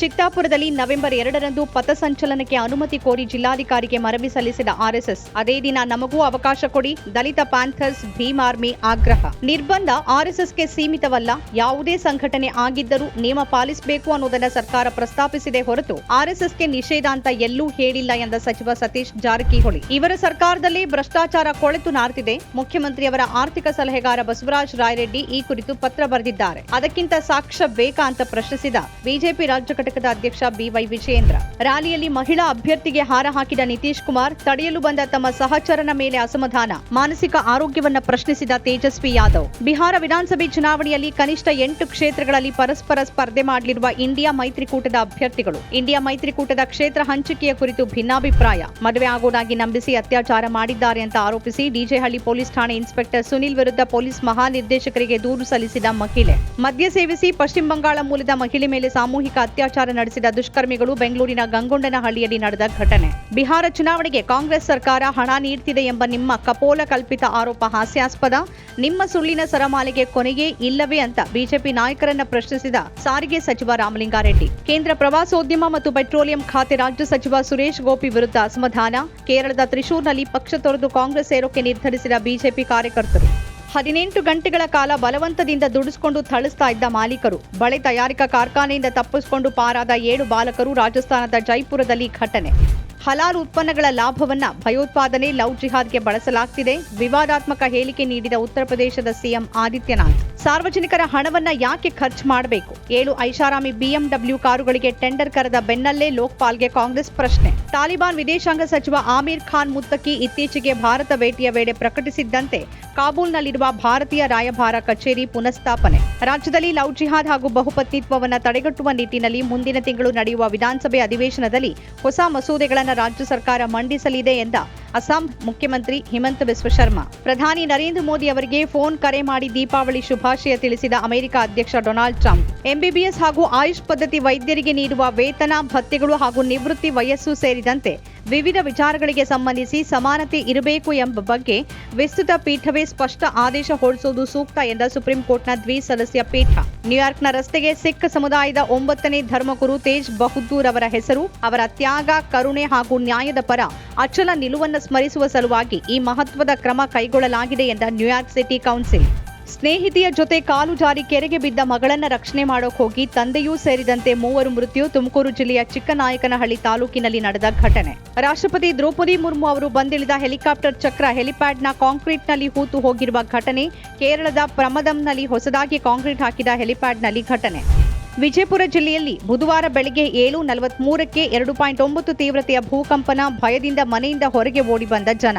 ಚಿತ್ತಾಪುರದಲ್ಲಿ November ಎರಡರಂದು ಪಥಸಂಚಲನಕ್ಕೆ ಅನುಮತಿ ಕೋರಿ ಜಿಲ್ಲಾಧಿಕಾರಿಗೆ ಮನವಿ ಸಲ್ಲಿಸಿದ ಆರ್ಎಸ್ಎಸ್. ಅದೇ ದಿನ ನಮಗೂ ಅವಕಾಶ ಕೊಡಿ, ದಲಿತ ಪ್ಯಾಂಥರ್ಸ್, ಭೀಮ್ ಆರ್ಮಿ ಆಗ್ರಹ. ನಿರ್ಬಂಧ ಆರ್ಎಸ್ಎಸ್ಗೆ ಸೀಮಿತವಲ್ಲ, ಯಾವುದೇ ಸಂಘಟನೆ ಆಗಿದ್ದರೂ ನಿಯಮ ಪಾಲಿಸಬೇಕು ಅನ್ನೋದನ್ನ ಸರ್ಕಾರ ಪ್ರಸ್ತಾಪಿಸಿದೆ ಹೊರತು ಆರ್ಎಸ್ಎಸ್ಗೆ ನಿಷೇಧ ಅಂತ ಎಲ್ಲೂ ಹೇಳಿಲ್ಲ ಎಂದ ಸಚಿವ ಸತೀಶ್ ಜಾರಕಿಹೊಳಿ. ಇವರ ಸರ್ಕಾರದಲ್ಲಿ ಭ್ರಷ್ಟಾಚಾರ ಕೊಳೆತು ನಾರ್ತಿದೆ. ಮುಖ್ಯಮಂತ್ರಿಯವರ ಆರ್ಥಿಕ ಸಲಹೆಗಾರ ಬಸವರಾಜ ರಾಯರೆಡ್ಡಿ ಈ ಕುರಿತು ಪತ್ರ ಬರೆದಿದ್ದಾರೆ. ಅದಕ್ಕಿಂತ ಸಾಕ್ಷ್ಯ ಬೇಕಾ ಅಂತ ಪ್ರಶ್ನಿಸಿದ ಬಿಜೆಪಿ ರಾಜ್ಯ ಘಟಕದ ಅಧ್ಯಕ್ಷ ಬಿವೈ ವಿಜಯೇಂದ್ರ. ರ್ಯಾಲಿಯಲ್ಲಿ ಮಹಿಳಾ ಅಭ್ಯರ್ಥಿಗೆ ಹಾರ ಹಾಕಿದ ನಿತೀಶ್ ಕುಮಾರ್ ತಡೆಯಲು ಬಂದ ತಮ್ಮ ಸಹಚರನ ಮೇಲೆ ಅಸಮಾಧಾನ. ಮಾನಸಿಕ ಆರೋಗ್ಯವನ್ನ ಪ್ರಶ್ನಿಸಿದ ತೇಜಸ್ವಿ ಯಾದವ್. ಬಿಹಾರ ವಿಧಾನಸಭೆ ಚುನಾವಣೆಯಲ್ಲಿ ಕನಿಷ್ಠ ಎಂಟು ಕ್ಷೇತ್ರಗಳಲ್ಲಿ ಪರಸ್ಪರ ಸ್ಪರ್ಧೆ ಮಾಡಲಿರುವ ಇಂಡಿಯಾ ಮೈತ್ರಿಕೂಟದ ಅಭ್ಯರ್ಥಿಗಳು. ಇಂಡಿಯಾ ಮೈತ್ರಿಕೂಟದ ಕ್ಷೇತ್ರ ಹಂಚಿಕೆಯ ಕುರಿತು ಭಿನ್ನಾಭಿಪ್ರಾಯ. ಮದುವೆ ಆಗೋದಾಗಿ ನಂಬಿಸಿ ಅತ್ಯಾಚಾರ ಮಾಡಿದ್ದಾರೆ ಅಂತ ಆರೋಪಿಸಿ ಡಿಜೆಹಳ್ಳಿ ಪೊಲೀಸ್ ಠಾಣೆ ಇನ್ಸ್ಪೆಕ್ಟರ್ ಸುನಿಲ್ ವಿರುದ್ಧ ಪೊಲೀಸ್ ಮಹಾನಿರ್ದೇಶಕರಿಗೆ ದೂರು ಸಲ್ಲಿಸಿದ ಮಹಿಳೆ. ಮದ್ಯ ಸೇವಿಸಿ ಪಶ್ಚಿಮ ಬಂಗಾಳ ಮೂಲದ ಮಹಿಳೆ ಮೇಲೆ ಸಾಮೂಹಿಕ ಅತ್ಯಾಚಾರ ನಡೆಸಿದ ದುಷ್ಕರ್ಮಿಗಳು ಬೆಂಗಳೂರಿನ ಗಂಗೊಂಡನಹಳ್ಳಿಯಲ್ಲಿ ನಡೆದ ಘಟನೆ. ಬಿಹಾರ ಚುನಾವಣೆಗೆ ಕಾಂಗ್ರೆಸ್ ಸರ್ಕಾರ ಹಣ ನೀಡ್ತಿದೆ ಎಂಬ ನಿಮ್ಮ ಕಪೋಲ ಕಲ್ಪಿತ ಆರೋಪ ಹಾಸ್ಯಾಸ್ಪದ. ನಿಮ್ಮ ಸುಳ್ಳಿನ ಸರಮಾಲೆಗೆ ಕೊನೆಯೇ ಇಲ್ಲವೇ ಅಂತ ಬಿಜೆಪಿ ನಾಯಕರನ್ನ ಪ್ರಶ್ನಿಸಿದ ಸಾರಿಗೆ ಸಚಿವ ರಾಮಲಿಂಗಾರೆಡ್ಡಿ. ಕೇಂದ್ರ ಪ್ರವಾಸೋದ್ಯಮ ಮತ್ತು ಪೆಟ್ರೋಲಿಯಂ ಖಾತೆ ರಾಜ್ಯ ಸಚಿವ ಸುರೇಶ್ ಗೋಪಿ ವಿರುದ್ಧ ಅಸಮಾಧಾನ. ಕೇರಳದ ತ್ರಿಶೂರ್ನಲ್ಲಿ ಪಕ್ಷ ತೊರೆದು ಕಾಂಗ್ರೆಸ್ ಸೇರೋಕೆ ನಿರ್ಧರಿಸಿದ ಬಿಜೆಪಿ ಕಾರ್ಯಕರ್ತರು. ಹದಿನೆಂಟು ಗಂಟೆಗಳ ಕಾಲ ಬಲವಂತದಿಂದ ದುಡಿಸಿಕೊಂಡು ಥಳಿಸ್ತಾ ಇದ್ದ ಮಾಲೀಕರು. ಬಳೆ ತಯಾರಿಕಾ ಕಾರ್ಖಾನೆಯಿಂದ ತಪ್ಪಿಸಿಕೊಂಡು ಪಾರಾದ ಏಳು ಬಾಲಕರು ರಾಜಸ್ಥಾನದ ಜೈಪುರದಲ್ಲಿ ಘಟನೆ. ಹಲಾಲ್ ಉತ್ಪನ್ನಗಳ ಲಾಭವನ್ನ ಭಯೋತ್ಪಾದನೆ, ಲವ್ ಜಿಹಾದ್ಗೆ ಬಳಸಲಾಗ್ತಿದೆ. ವಿವಾದಾತ್ಮಕ ಹೇಳಿಕೆ ನೀಡಿದ ಉತ್ತರ ಪ್ರದೇಶದ ಸಿಎಂ ಆದಿತ್ಯನಾಥ್. ಸಾರ್ವಜನಿಕರ ಹಣವನ್ನ ಯಾಕೆ ಖರ್ಚು ಮಾಡಬೇಕು? ಏಳು ಐಷಾರಾಮಿ ಬಿಎಂಡಬ್ಲ್ಯೂ ಕಾರುಗಳಿಗೆ ಟೆಂಡರ್ ಕರೆದ ಬೆನ್ನಲ್ಲೇ ಲೋಕ್ಪಾಲ್ಗೆ ಕಾಂಗ್ರೆಸ್ ಪ್ರಶ್ನೆ. ತಾಲಿಬಾನ್ ವಿದೇಶಾಂಗ ಸಚಿವ ಆಮೀರ್ ಖಾನ್ ಮುತ್ತಕಿ ಇತ್ತೀಚೆಗೆ ಭಾರತ ಭೇಟಿಯ ವೇಳೆ ಪ್ರಕಟಿಸಿದ್ದಂತೆ ಕಾಬೂಲ್ನಲ್ಲಿರುವ ಭಾರತೀಯ ರಾಯಭಾರ ಕಚೇರಿ ಪುನಃಸ್ಥಾಪನೆ. ರಾಜ್ಯದಲ್ಲಿ ಲವ್ ಜಿಹಾದ್ ಹಾಗೂ ಬಹುಪತ್ನಿತ್ವವನ್ನು ತಡೆಗಟ್ಟುವ ನಿಟ್ಟಿನಲ್ಲಿ ಮುಂದಿನ ತಿಂಗಳು ನಡೆಯುವ ವಿಧಾನಸಭೆ ಅಧಿವೇಶನದಲ್ಲಿ ಹೊಸ ಮಸೂದೆಗಳನ್ನು ರಾಜ್ಯ ಸರ್ಕಾರ ಮಂಡಿಸಲಿದೆ ಎಂದ ಅಸ್ಸಾಂ ಮುಖ್ಯಮಂತ್ರಿ ಹಿಮಂತ ಬಿಸ್ವ ಶರ್ಮಾ. ಪ್ರಧಾನಿ ನರೇಂದ್ರ ಮೋದಿ ಅವರಿಗೆ ಫೋನ್ ಕರೆ ಮಾಡಿ ದೀಪಾವಳಿ ಶುಭಾಶಯ ತಿಳಿಸಿದ ಅಮೆರಿಕ ಅಧ್ಯಕ್ಷ ಡೊನಾಲ್ಡ್ ಟ್ರಂಪ್. ಎಂಬಿಬಿಎಸ್ ಹಾಗೂ ಆಯುಷ್ ಪದ್ಧತಿ ವೈದ್ಯರಿಗೆ ನೀಡುವ ವೇತನ, ಭತ್ಯೆಗಳು ಹಾಗೂ ನಿವೃತ್ತಿ ವಯಸ್ಸು ಸೇರಿದಂತೆ ವಿವಿಧ ವಿಚಾರಗಳಿಗೆ ಸಂಬಂಧಿಸಿ ಸಮಾನತೆ ಇರಬೇಕು ಎಂಬ ಬಗ್ಗೆ ವಿಸ್ತೃತ ಪೀಠವೇ ಸ್ಪಷ್ಟ ಆದೇಶ ಹೊರಡಿಸುವುದು ಸೂಕ್ತ ಎಂದ ಸುಪ್ರೀಂ ಕೋರ್ಟ್ನ ದ್ವಿಸದಸ್ಯ ಪೀಠ. ನ್ಯೂಯಾರ್ಕ್ನ ರಸ್ತೆಗೆ ಸಿಖ್ ಸಮುದಾಯದ ಒಂಬತ್ತನೇ ಧರ್ಮಗುರು ತೇಜ್ ಬಹದ್ದೂರ್ ಅವರ ಹೆಸರು. ಅವರ ತ್ಯಾಗ, ಕರುಣೆ ಹಾಗೂ ನ್ಯಾಯದ ಪರ ಅಚಲ ನಿಲುವನ್ನು ಸ್ಮರಿಸುವ ಸಲುವಾಗಿ ಈ ಮಹತ್ವದ ಕ್ರಮ ಕೈಗೊಳ್ಳಲಾಗಿದೆ ಎಂದ ನ್ಯೂಯಾರ್ಕ್ ಸಿಟಿ ಕೌನ್ಸಿಲ್. ಸ್ನೇಹಿತೆಯ ಜೊತೆ ಕಾಲು ಜಾರಿ ಕೆರೆಗೆ ಬಿದ್ದ ಮಗಳನ್ನ ರಕ್ಷಣೆ ಮಾಡೋಕ್ ಹೋಗಿ ತಂದೆಯೂ ಸೇರಿದಂತೆ ಮೂವರು ಮೃತ್ಯು. ತುಮಕೂರು ಜಿಲ್ಲೆಯ ಚಿಕ್ಕನಾಯಕನಹಳ್ಳಿ ತಾಲೂಕಿನಲ್ಲಿ ನಡೆದ ಘಟನೆ. ರಾಷ್ಟ್ರಪತಿ ದ್ರೌಪದಿ ಮುರ್ಮು ಅವರು ಬಂದಿಳಿದ ಹೆಲಿಕಾಪ್ಟರ್ ಚಕ್ರ ಹೆಲಿಪ್ಯಾಡ್ನ ಕಾಂಕ್ರೀಟ್ನಲ್ಲಿ ಹೂತು ಹೋಗಿರುವ ಘಟನೆ. ಕೇರಳದ ಪ್ರಮದಂನಲ್ಲಿ ಹೊಸದಾಗಿ ಕಾಂಕ್ರೀಟ್ ಹಾಕಿದ ಹೆಲಿಪ್ಯಾಡ್ನಲ್ಲಿ ಘಟನೆ. ವಿಜಯಪುರ ಜಿಲ್ಲೆಯಲ್ಲಿ ಬುಧವಾರ ಬೆಳಗ್ಗೆ ಏಳು ನಲವತ್ಮೂರಕ್ಕೆ ಎರಡು ಪಾಯಿಂಟ್ ಒಂಬತ್ತು ತೀವ್ರತೆಯ ಭೂಕಂಪನ ಭಯದಿಂದ ಮನೆಯಿಂದ ಹೊರಗೆ ಓಡಿ ಬಂದ ಜನ.